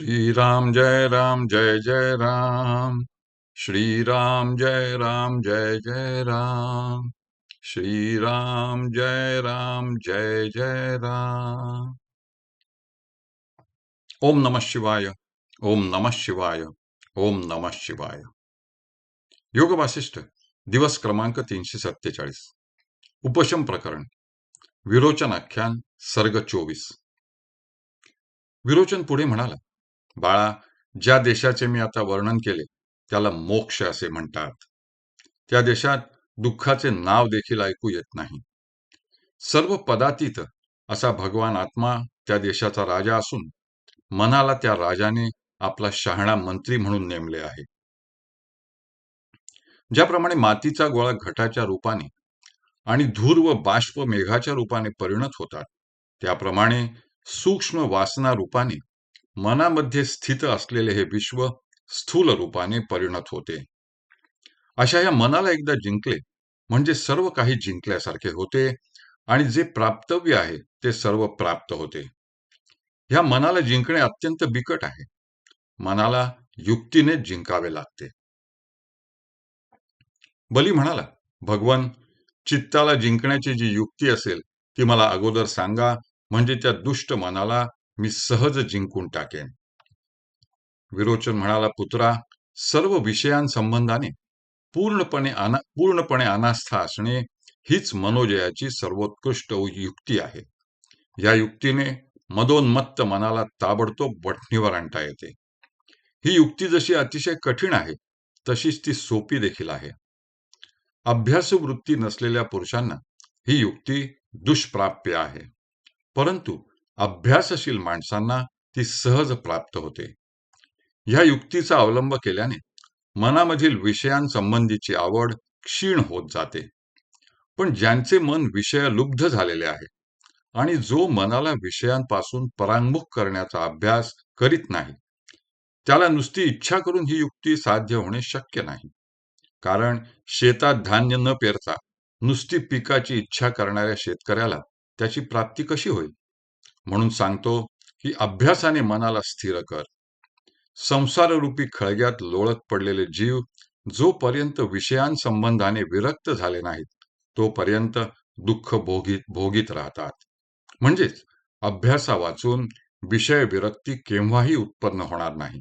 श्रीराम जय राम जय जय राम। श्रीराम जय राम जय जय राम। श्रीराम जय राम जय जय राम। ओम नमः शिवाय ओम नमः शिवाय ओम नमः शिवाय। योग वासिष्ठ दिवस क्रमांक तीनशे सत्तेचाळीस। उपशम प्रकरण विरोचन आख्यान सर्ग चोवीस। विरोचन पुढे म्हणाला बाळा ज्या देशाचे मी आता वर्णन केले त्याला मोक्ष असे म्हणतात. त्या देशात दुःखाचे नाव देखील ऐकू येत नाही. सर्व पदातीत असा भगवान आत्मा त्या देशाचा राजा असून मनाला त्या राजाने आपला शहाणा मंत्री म्हणून नेमले आहे. ज्याप्रमाणे मातीचा गोळा घटाच्या रूपाने आणि धूर व बाष्प मेघाच्या रूपाने परिणत होतात त्याप्रमाणे सूक्ष्म वासना रूपाने मनामध्ये स्थित असलेले हे विश्व स्थूल रूपाने परिणत होते. अशा या मनाला एकदा जिंकले म्हणजे सर्व काही जिंकल्यासारखे होते आणि जे प्राप्तव्य आहे ते सर्व प्राप्त होते. ह्या मनाला जिंकणे अत्यंत बिकट आहे. मनाला युक्तीने जिंकावे लागते. बली म्हणाला भगवान चित्ताला जिंकण्याची जी युक्ती असेल ती मला अगोदर सांगा म्हणजे त्या दुष्ट मनाला मी सहज जिंकून टाकेन. विरोचन म्हणाला पुत्रा सर्व विषयांसंबंधाने पूर्णपणे अना पूर्णपणे अनास्था असणे हीच मनोजयाची सर्वोत्कृष्ट युक्ती आहे. या युक्तीने मदोन्मत्त मनाला ताबडतोब बटणीवर आणता येते. ही युक्ती जशी अतिशय कठीण आहे तशीच ती सोपी देखील आहे. अभ्यासवृत्ती नसलेल्या पुरुषांना ही युक्ती दुष्प्राप्य आहे. परंतु अभ्यासशील माणसांना ती सहज प्राप्त होते. ह्या युक्तीचा अवलंब केल्याने मनामधील विषयांसंबंधीची आवड क्षीण होत जाते. पण ज्यांचे मन विषयलुब्ध झालेले आहे आणि जो मनाला विषयांपासून परांगमुख करण्याचा अभ्यास करीत नाही त्याला नुसती इच्छा करून ही युक्ती साध्य होणे शक्य नाही. कारण शेतात धान्य न पेरता नुसती पिकाची इच्छा करणाऱ्या शेतकऱ्याला त्याची प्राप्ती कशी होईल? म्हणून सांगतो की अभ्यासाने मनाला स्थिर कर. संसाररूपी खळग्यात लोळत पडलेले जीव जोपर्यंत विषयांसंबंधाने विरक्त झाले नाहीत तोपर्यंत दुःख भोगीत भोगीत राहतात. म्हणजेच अभ्यासा वाचून विषय विरक्ती केव्हाही उत्पन्न होणार नाही.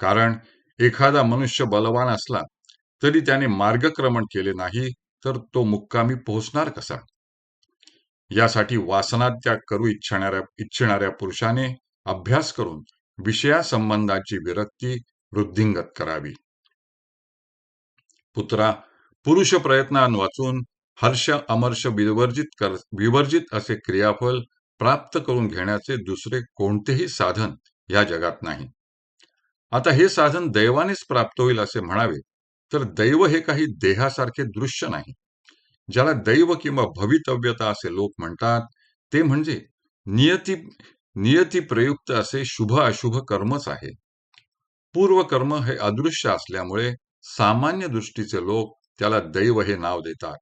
कारण एखादा मनुष्य बलवान असला तरी त्याने मार्गक्रमण केले नाही तर तो मुक्कामी पोहोचणार कसा? यासाठी वासनात्याग करू इच्छणाऱ्या इच्छिणाऱ्या पुरुषाने अभ्यास करून विषयासंबंधाची विरक्ती वृद्धिंगत करावी. पुत्रा पुरुष प्रयत्नान वाचून हर्ष अमर्ष विवर्जित कर विवर्जित असे क्रियाफल प्राप्त करून घेण्याचे दुसरे कोणतेही साधन या जगात नाही. आता हे साधन दैवानेच प्राप्त होईल असे म्हणावे तर दैव हे काही देहासारखे दृश्य नाही. ज्याला दैव किंवा भवितव्यता असे लोक म्हणतात ते म्हणजे नियती नियती प्रयुक्त असे शुभ अशुभ कर्मच आहे. पूर्वकर्म हे अदृश्य असल्यामुळे सामान्य दृष्टीचे लोक त्याला दैव हे नाव देतात.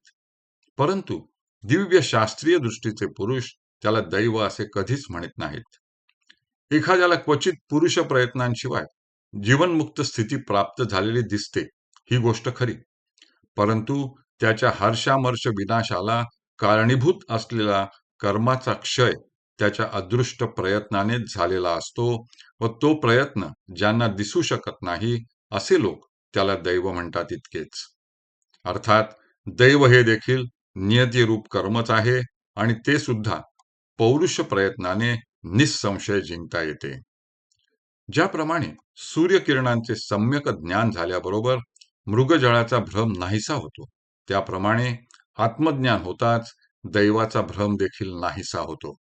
परंतु दिव्य शास्त्रीय दृष्टीचे पुरुष त्याला दैव असे कधीच म्हणत नाहीत. एखाद्याला क्वचित पुरुष प्रयत्नांशिवाय जीवनमुक्त स्थिती प्राप्त झालेली दिसते ही गोष्ट खरी. परंतु त्याच्या हर्षामर्ष विनाशाला कारणीभूत असलेला कर्माचा क्षय त्याच्या अदृष्ट प्रयत्नानेच झालेला असतो व तो प्रयत्न ज्यांना दिसू शकत नाही असे लोक त्याला दैव म्हणतात इतकेच. अर्थात दैव हे देखील नियतीरूप कर्मच आहे आणि ते सुद्धा पौरुष प्रयत्नाने निसंशय जिंकता येते. ज्याप्रमाणे सूर्यकिरणांचे सम्यक ज्ञान झाल्याबरोबर मृगजळाचा भ्रम नाहीसा होतो. त्याप्रमाणे आत्मज्ञान होताच दैवाचा भ्रम देखील नाहीसा होतो.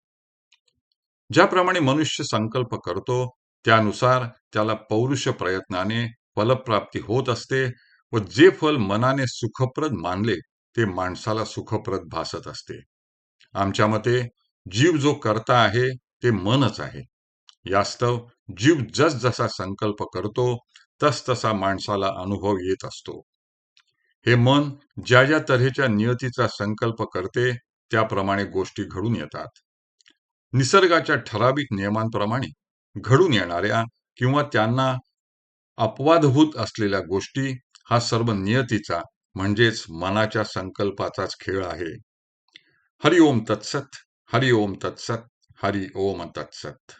ज्याप्रमाणे मनुष्य संकल्प करतो त्यानुसार त्याला पौरुष प्रयत्नाने फलप्राप्ती होत असते व जे फल मनाने सुखप्रद मानले ते माणसाला सुखप्रद भासत असते. आमच्या मते जीव जो करता आहे ते मनच आहे. यास्तव जीव जसजसा संकल्प करतो तसतसा माणसाला अनुभव येत असतो. हे मन ज्या ज्या तऱ्हेच्या नियतीचा संकल्प करते त्याप्रमाणे गोष्टी घडून येतात. निसर्गाच्या ठराविक नियमांप्रमाणे घडून येणाऱ्या किंवा त्यांना अपवादभूत असलेल्या गोष्टी हा सर्व नियतीचा म्हणजेच मनाच्या संकल्पाचाच खेळ आहे. हरि ओम तत्सत हरि ओम तत्सत हरि ओम तत्सत.